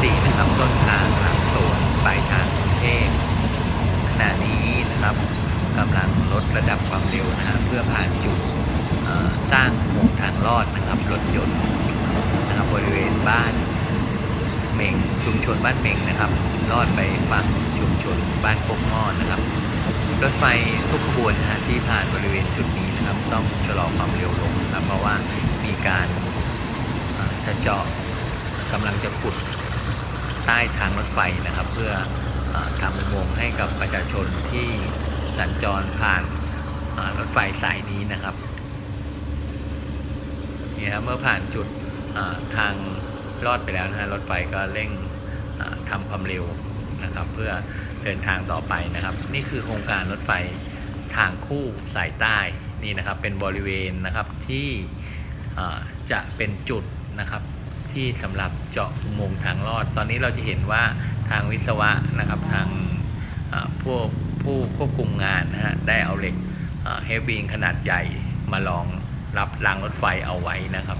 สีนะครับต้นทางหลังสวนปลายทางกรุงเทพขณะนี้นะครับกำลังลดระดับความเร็วนะครัเพื่อผ่านจุดสร้างโมงทางรอดนะครับรถยนต์นะครับบริเวณบ้านเมงชุมชนบ้านเมงนะครับรอดไปฝั่งชุมชนบ้านโคกงอนนะครับรถไฟทุกขบวนนะฮะที่ผ่านบริเวณจุดนี้นะครับ ต้องชะลอความเร็วลงนะเพราะว่ามีการจะเจาะกำลังจะขุด ใต้ทางรถไฟนะครับ เพื่ออทำอุโมงค์ให้กับประชาชนที่สัญจรผ่านรถไฟสายนี้นะครับนี่ครับเมื่อผ่านจุดทางลอดไปแล้วนะฮะรถไฟก็เร่งอ่าทำความเร็วนะครับ เพื่อเดินทางต่อไปนะครับ นี่คือโครงการรถไฟทางคู่สายใต้นี่นะครับเป็นบริเวณนะครับที่จะเป็นจุดนะครับ ที่สำหรับเจาะอุโมงค์ทางลอด ตอนนี้เราจะเห็นว่าทางวิศวะนะครับทางพวกผู้ควบคุมงานนะฮะได้เอาเหล็กเฮฟวิงขนาดใหญ่มาลองรับรางรถไฟเอาไว้นะครับ